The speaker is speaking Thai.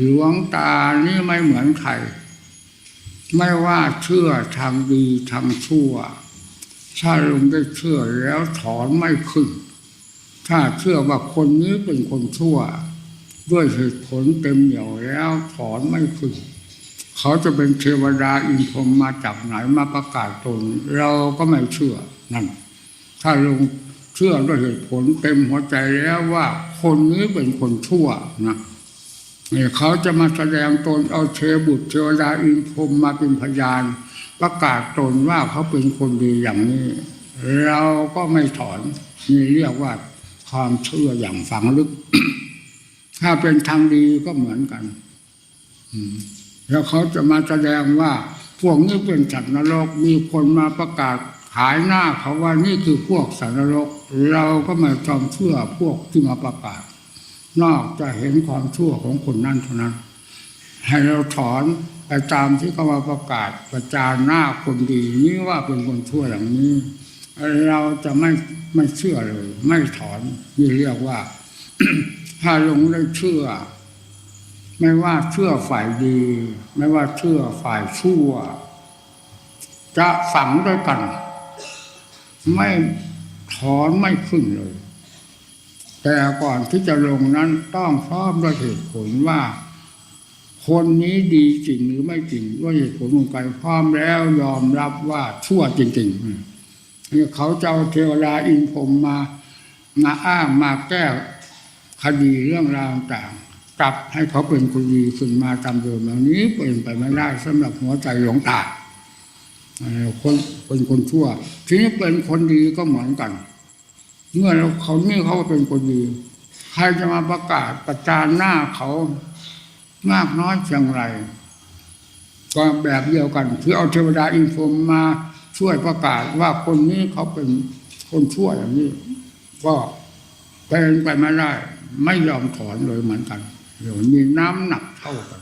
หลวงตานี่ไม่เหมือนใคร ไม่ว่าเชื่อทางดีทางชั่ว ถ้าลุงได้เชื่อแล้วถอนไม่ขึ้น ถ้าเชื่อว่าคนนี้เป็นคนชั่ว ด้วยเหตุผลเต็มเหนี่ยวแล้วถอนไม่ขึ้น เขาจะเป็นเทวดาอินพรมมาจากไหนมาประกาศตน เราก็ไม่เชื่อนั่นถ้าลุงเชื่อด้วยเหตุผลเต็มหัวใจแล้วว่า คนนี้เป็นคนชั่วนะ นี่เขาจะมาแสดงตนเอาเทบุตรเทวดาอินพรมมาเป็นพยาน ประกาศตนว่าเขาเป็นคนดีอย่างนี้ เราก็ไม่ถอนนี่เรียกว่าความเชื่ออย่างฝังลึก ถ้าเป็นทางดีก็เหมือนกันแล้วเขาจะมาแสดงว่า พวกนี้เป็นสัตว์นรกมีคนมาประกาศขายหน้าเขาว่านี่คือพวกสัตว์นรก เราก็ไม่จอมเชื่อพวกที่มาประกาศ นอกจะเห็นความชั่วของคนนั้นเท่านั้น ให้เราถอนไปตามที่เขามาประกาศประจานหน้าคนดีนี่ว่าเป็นคนชั่วอย่างนี้ เราจะไม่ไม่เชื่อเลย ไม่ถอนนี่เรียกว่า ถ้าลงได้เชื่อ ไม่ว่าเชื่อฝ่ายดี ไม่ว่าเชื่อฝ่ายชั่ว จะฝังด้วยกัน ไม่ถอนไม่ขึ้นเลย แต่ก่อนที่จะลงนั้นต้องพร้อมด้วยเหตุผลว่า คนนี้ดีจริงหรือไม่จริงด้วยเหตุผลของการพร้อมแล้วยอมรับว่าชั่วจริงๆนี่เขาจะเอาเทวดาอินพรมมามาอ้างมาแก้คดีเรื่องราวต่างกลับให้เขาเป็นคนดีขึ้นมาตามเดิมแบบนี้เป็นไปไม่ได้สำหรับหัวใจหลวงตาเอ่อคนเป็นคนชั่ว ทีนี้เป็นคนดีก็เหมือนกัน เมื่อเราเขานี่เขาเป็นคนดี ใครจะมาประกาศประจานหน้าเขามากน้อยเพียงไรก็แบบเดียวกันคือเอาเทวดาอินโฟมมาช่วยประกาศว่าคนนี้เขาเป็นคนชั่วอย่างนี้ ก็เป็นไปไม่ได้ ไม่ยอมถอนเลยเหมือนกันเดี๋ยวมีน้ำหนักเท่ากัน